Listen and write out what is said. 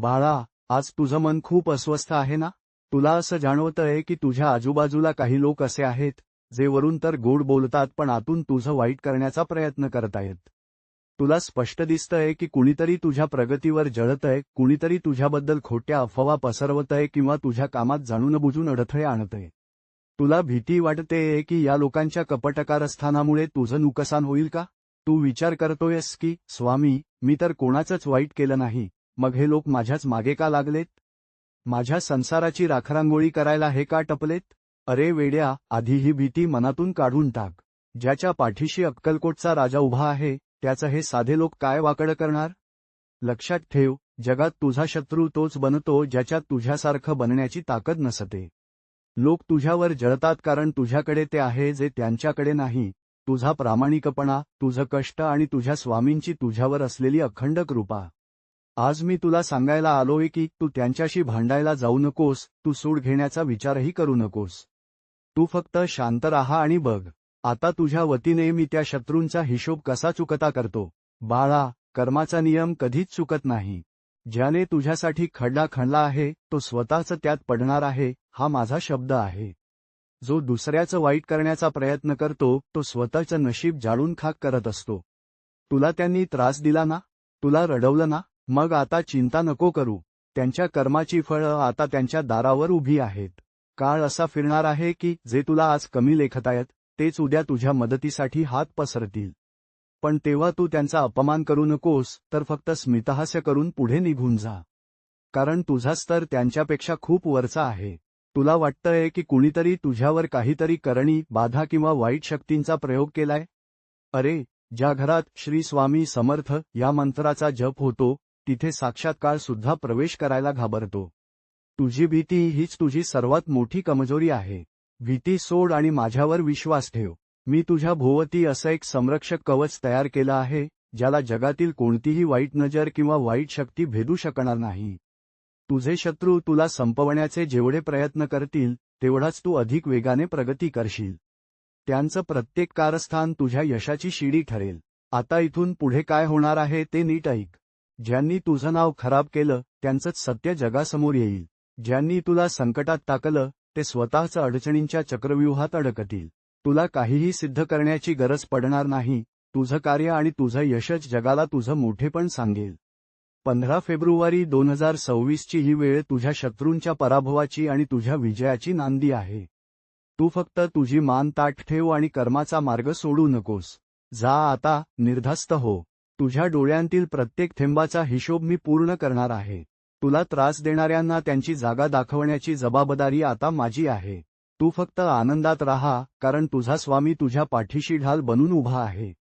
बाळा आज तुझं मन खूप अस्वस्थ आहे ना? तुला असं जाणवतंय की तुझ्या आजूबाजूला काही लोक असे आहेत जे वरून तर गोड बोलतात पण आतून तुझं वाईट करण्याचा प्रयत्न करतायत तुला स्पष्ट दिसतंय की कुणीतरी तुझ्या प्रगतीवर जळतंय कुणीतरी तुझ्याबद्दल खोट्या अफवा पसरवतंय किंवा तुझ्या कामात जाणून बुजून अडथळे आणतय. तुला भीती वाटते की या लोकांच्या कपटकारस्थानामुळे तुझं नुकसान होईल का? तू विचार करतोयस की स्वामी मी तर कोणाचंच वाईट केलं नाही. मग हे लोक माझ्याच मागे का लागलेत? माझ्या संसाराची राखरांगोळी करायला हे का टपलेत? अरे वेड्या आधी ही भीती मनातून काढून टाक. ज्याच्या पाठीशी अक्कलकोटचा राजा उभा आहे त्याचं हे साधे लोक काय वाकडं करणार? लक्षात ठेव जगात तुझा शत्रू तोच बनतो ज्याच्यात तुझ्यासारखं बनण्याची ताकद नसते. लोक तुझ्यावर जळतात कारण तुझ्याकडे ते आहे जे त्यांच्याकडे नाही. तुझा प्रामाणिकपणा तुझं कष्ट आणि तुझ्या स्वामींची तुझ्यावर असलेली अखंड कृपा. आज मी तुला सांगायला आलोय की तू त्यांच्याशी भांडायला जाऊ नकोस तू सूड घेण्याचा विचारही करू नकोस. तू फक्त शांत राहा आणि बघ आता तुझ्या वतीने मी त्या शत्रूंचा हिशोब कसा चुकता करतो. बाळा कर्माचा नियम कधीच चुकत नाही. ज्याने तुझ्यासाठी खड्डा खणला आहे तो स्वतःच त्यात पडणार आहे हा माझा शब्द आहे. जो दुसऱ्याचं वाईट करण्याचा प्रयत्न करतो तो स्वतःचं नशीब जाळून खाक करत असतो. तुला त्यांनी त्रास दिला ना? तुला रडवलं ना? मग आता चिंता नको करू. त्यांच्या कर्माची फळं आता त्यांच्या दारावर उभी आहेत. काळ असा फिरणार आहे की जे तुला आज कमी लेखतायत तेच उद्या तुझ्या मदतीसाठी हात पसरतील. पण तेव्हा तू त्यांचा अपमान करू नकोस तर फक्त स्मितहास्य करून पुढे निघून जा. कारण तुझा स्तर त्यांच्यापेक्षा खूप वरचा आहे. तुला वाटतंय की कुणीतरी तुझ्यावर काहीतरी करणी बाधा किंवा वाईट शक्तींचा प्रयोग केलाय? अरे ज्या घरात श्री स्वामी समर्थ या मंत्राचा जप होतो तिथे साक्षात्कार सुद्धा प्रवेश करायला घाबरतो. तुझी भीती हीच तुझी सर्वात मोठी कमजोरी आहे. भीती सोड आणि माझ्यावर विश्वास ठेव. मी तुझ्या भोवती असं एक संरक्षक कवच तयार केलं आहे ज्याला जगातील कोणतीही वाईट नजर किंवा वाईट शक्ती भेदू शकणार नाही. तुझे शत्रू तुला संपवण्याचे जेवढे प्रयत्न करतील तेवढाच तू अधिक वेगाने प्रगती करशील. त्यांचं प्रत्येक कारस्थान तुझ्या यशाची शिडी ठरेल. आता इथून पुढे काय होणार आहे ते नीट ऐक. ज्यांनी तुझं नाव खराब केलं त्यांचंच सत्य जगासमोर येईल. ज्यांनी तुला संकटात टाकलं ते स्वतःच अडचणींच्या चक्रव्यूहात अडकतील. तुला काहीही सिद्ध करण्याची गरज पडणार नाही तुझं कार्य आणि तुझं यशच जगाला तुझं मोठेपण सांगेल. पंधरा फेब्रुवारी दोन हजार सव्वीसची ही वेळ तुझ्या शत्रूंच्या पराभवाची आणि तुझ्या विजयाची नांदी आहे. तू फक्त तुझी मान ताट ठेव आणि कर्माचा मार्ग सोडू नकोस. जा आता निर्धास्त हो. तुझ्या डोळ्यांतील प्रत्येक थेंबाचा हिशोब मी पूर्ण करणार आहे. तुला त्रास देणाऱ्यांना त्यांची जागा दाखवण्याची जबाबदारी आता माझी आहे. तू फक्त आनंदात राहा कारण तुझा स्वामी तुझ्या पाठीशी ढाल बनून उभा आहे.